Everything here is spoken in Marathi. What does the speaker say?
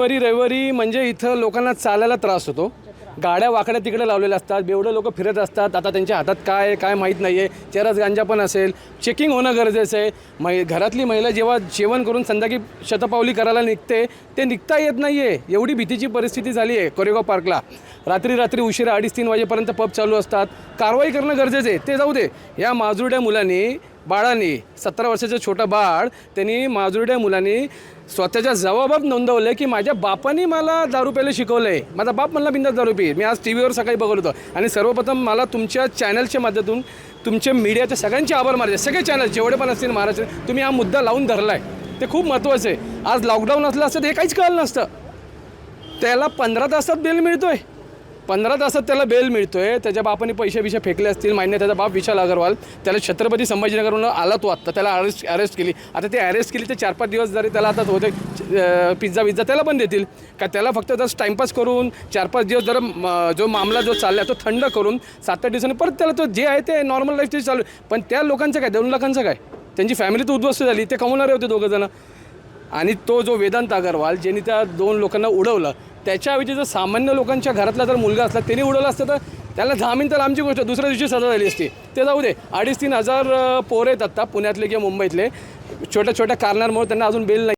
रविवारी रविवारी म्हणजे इथं लोकांना चालायला त्रास होतो. गाड्या वाकड्या तिकडे लावलेल्या असतात बेवडं लोक फिरत असतात. आता त्यांच्या हातात काय आहे, काय माहीत नाही आहे चेरस गांजा पण असेल. चेकिंग होणं गरजेचं आहे. मै घरातली महिला जेव्हा जेवण करून संध्याकाळी शतपावली करायला निघते ते निघता येत नाही आहे एवढी भीतीची परिस्थिती झाली आहे कोरेगाव पार्कला. रात्री रात्री उशिरा अडीच तीन वाजेपर्यंत पब चालू असतात. कारवाई करणं गरजेचं आहे. ते जाऊ दे. या माजुरड्या मुलांनी बाळाने सतरा वर्षाचं छोटं बाळ त्यांनी माजुरड्या मुलांनी स्वतःच्या जबाबात नोंदवलं की माझ्या बापाने मला दारू प्यायला शिकवलं आहे माझा बाप मला बिंदा दारू पी. मी आज टी व्हीवर सकाळी बघत होतो. आणि सर्वप्रथम मला तुमच्या चॅनलच्या माध्यमातून तुमच्या मीडियाच्या सगळ्यांचे आभार मारायचे सगळे चॅनल जेवढे पण असतील महाराष्ट्र तुम्ही हा मुद्दा लावून धरला आहे ते खूप महत्त्वाचं आहे आज लॉकडाऊन असलं असतं तर हे काहीच कळलं नसतं. त्याला पंधरा तासात बेल मिळतोय. पंधरा तासात त्याला बेल मिळतोय. त्याच्या बापाने पैसे बिशे फेकले असतील मान्य त्याचा बाप विशाल अगरवाल. त्याला छत्रपती संभाजीनगरवरून आला तो आत्ता त्याला अरेस्ट अरेस्ट केली. आता ते अरेस्ट केली ते चार पाच दिवस जरी त्याला आता होते पिझ्झा विझ्झा त्याला पण देतील. का त्याला फक्त जर टाईमपास करून चार पाच दिवस जरा जो मामला जो चालला तो थंड करून सात आठ दिवसांनी परत त्याला तो जे आहे ते नॉर्मल लाईफ ते चालू. पण त्या लोकांचं काय? दोन लाखांचं काय? त्यांची फॅमिली तर उद्ध्वस्त झाली. ते कमवणारे होते दोघं जण. आणि तो जो वेदांत अगरवाल ज्यांनी त्या दोन लोकांना उडवलं त्याच्याऐवजी जर सामान्य लोकांच्या घरातला जर मुलगा असला त्यांनी उडवलं असतं तर त्याला दहा तर आमची गोष्ट दुसऱ्या दिवशी सजा झाली असती. ते जाऊ दे. अडीच तीन हजार पोरं आहेत आत्ता पुण्यातले किंवा मुंबईतले. छोट्या छोट्या कारणांमुळे त्यांना अजून बेल नाही.